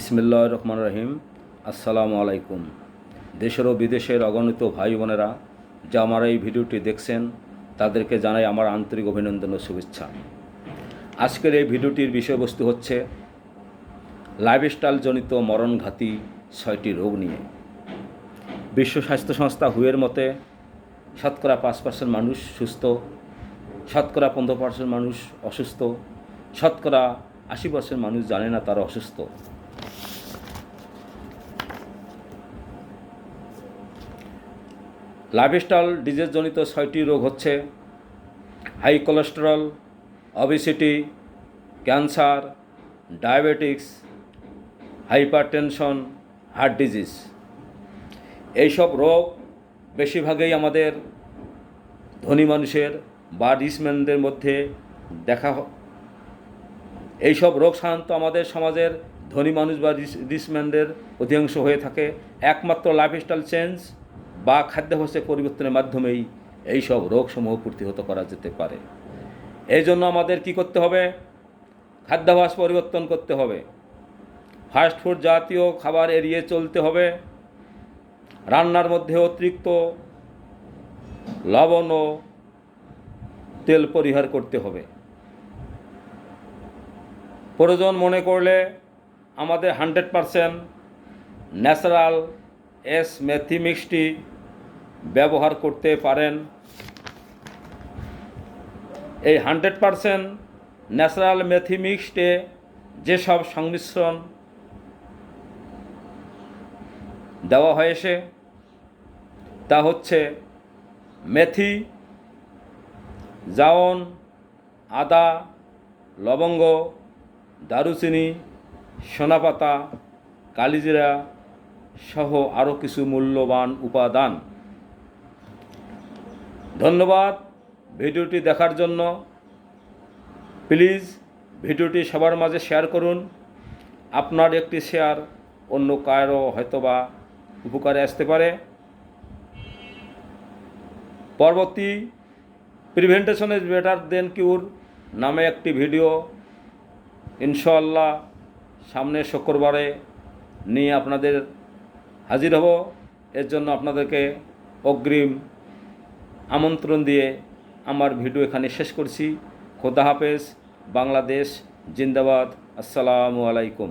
ইসমিল্লা রহমান রহিম। আসসালামু আলাইকুম। দেশের ও বিদেশের অগণিত ভাই বোনেরা, যা আমার এই ভিডিওটি দেখছেন, তাদেরকে জানাই আমার আন্তরিক অভিনন্দন ও শুভেচ্ছা। আজকের এই ভিডিওটির বিষয়বস্তু হচ্ছে লাইফস্টাইলজনিত মরণঘাতী ছয়টি রোগ নিয়ে। বিশ্ব স্বাস্থ্য সংস্থা হুয়ের মতে, শতকরা পাঁচ পার্সেন্ট মানুষ সুস্থ, শতকরা পনেরো পার্সেন্ট মানুষ অসুস্থ, শতকরা আশি পার্সেন্ট মানুষ জানে না তারা অসুস্থ। লাইফস্টাইল ডিজিজজনিত ছয়টি রোগ হচ্ছে high cholesterol, obesity, cancer, diabetics, hypertension, heart disease. এইসব রোগ বেশিরভাগই আমাদের ধনী মানুষের বা রিসম্যানদের মধ্যে দেখা এইসব রোগ সাধারণত আমাদের সমাজের ধনী মানুষ বা রিস রিসম্যানদের অধিকাংশ হয়ে থাকে। একমাত্র লাইফস্টাইল চেঞ্জ বা খাদ্যাভ্যাসের পরিবর্তনের মাধ্যমেই এই এইসব রোগসমূহ প্রতিহত করা যেতে পারে। এই জন্য আমাদের কি করতে হবে? খাদ্যাভ্যাস পরিবর্তন করতে হবে। ফাস্ট ফুড জাতীয় খাবার এড়িয়ে চলতে হবে। রান্নার মধ্যে অতিরিক্ত লবণ ও তেল পরিহার করতে হবে। প্রয়োজন মনে করলে আমাদের হান্ড্রেড পারসেন্ট ন্যাচারাল এস মেথি মিক্সটি ব্যবহার করতে পারেন। এই হান্ড্রেড পারসেন্ট ন্যাচারাল মেথি মিক্সডে যেসব সংমিশ্রণ দেওয়া হয়েছে, তা হচ্ছে মেথি জাওন আদা, লবঙ্গ, দারুচিনি, সোনাপাতা, কালিজিরা সহ আরও কিছু মূল্যবান উপাদান। ধন্যবাদ ভিডিওটি দেখার জন্য। প্লিজ ভিডিওটি সবার মাঝে শেয়ার করুন। আপনার একটি শেয়ার অন্য কারও হয়তোবা উপকারে আসতে পারে। পরবর্তী প্রিভেন্টেশন ইজ বেটার দেন কিউর নামে একটি ভিডিও ইনশাল্লাহ সামনে শুক্রবারে নিয়ে আপনাদের হাজির হব। এর জন্য আপনাদেরকে অগ্রিম আমন্ত্রণ দিয়ে আমার ভিডিও এখানে শেষ করছি। খোদা হাফেজ বাংলাদেশ জিন্দাবাদ। আসসালামু আলাইকুম।